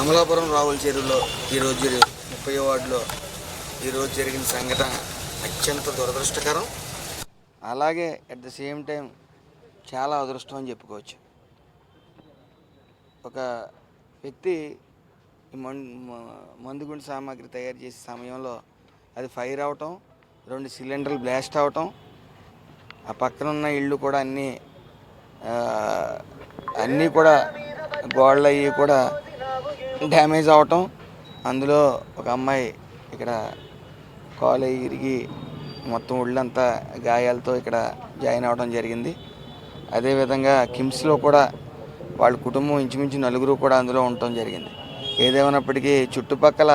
అమలాపురం రావుల చెరువులో ఈరోజు ముప్పై వార్డులో ఈరోజు జరిగిన సంఘటన అత్యంత దురదృష్టకరం. అలాగే అట్ ద సేమ్ టైం చాలా అదృష్టం అని చెప్పుకోవచ్చు. ఒక వ్యక్తి మం- మందుగుండు సామాగ్రి తయారు చేసే సమయంలో అది ఫైర్ అవటం రెండు సిలిండర్లు బ్లాస్ట్ అవటం ఆ పక్కన ఉన్న ఇళ్ళు కూడా అన్నీ అన్నీ కూడా గోడలు అవి కూడా డ్యామేజ్ అవటం. అందులో ఒక అమ్మాయి ఇక్కడ కాలు అయి ఇరిగి మొత్తం ఒళ్ళంతా గాయాలతో ఇక్కడ జాయిన్ అవడం జరిగింది. అదేవిధంగా కిమ్స్లో కూడా వాళ్ళ కుటుంబం ఇంచుమించు నలుగురు కూడా అందులో ఉండటం జరిగింది. ఏదేమైనప్పటికీ చుట్టుపక్కల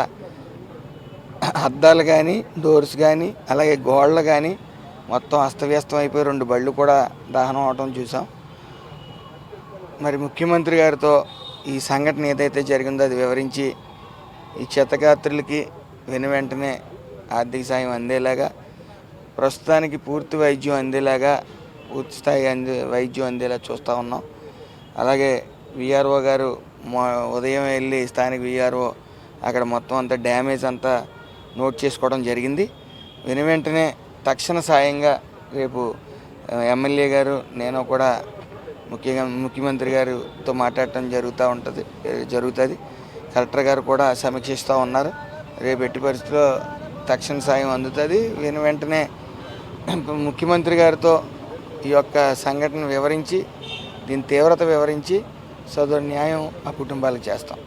అద్దాలు కానీ డోర్స్ కానీ అలాగే గోడలు కానీ మొత్తం అస్తవ్యస్తం అయిపోయి రెండు బళ్ళు కూడా దహనం అవటం చూసాం. మరి ముఖ్యమంత్రి గారితో ఈ సంఘటన ఏదైతే జరిగిందో అది వివరించి ఈ క్షతగాత్రులకి వెను వెంటనే ఆర్థిక సాయం అందేలాగా ప్రస్తుతానికి పూర్తి వైద్యం అందేలాగా పూర్తి స్థాయి అందే వైద్యం అందేలా చూస్తూ ఉన్నాం. అలాగే విఆర్ఓ గారు ఉదయం వెళ్ళి స్థానిక విఆర్ఓ అక్కడ మొత్తం అంతా డ్యామేజ్ అంతా నోట్ చేసుకోవడం జరిగింది. వెను వెంటనే తక్షణ సాయంగా రేపు ఎమ్మెల్యే గారు నేను కూడా ముఖ్యంగా ముఖ్యమంత్రి గారితో మాట్లాడటం జరుగుతూ ఉంటుంది జరుగుతుంది. కలెక్టర్ గారు కూడా సమీక్షిస్తూ ఉన్నారు. రేపు ఎట్టి పరిస్థితిలో తక్షణ సాయం అందుతుంది. వీన వెంటనే ముఖ్యమంత్రి గారితో ఈ యొక్క సంఘటన వివరించి దీని తీవ్రత వివరించి సదరు న్యాయం ఆ కుటుంబాలకు చేస్తాం.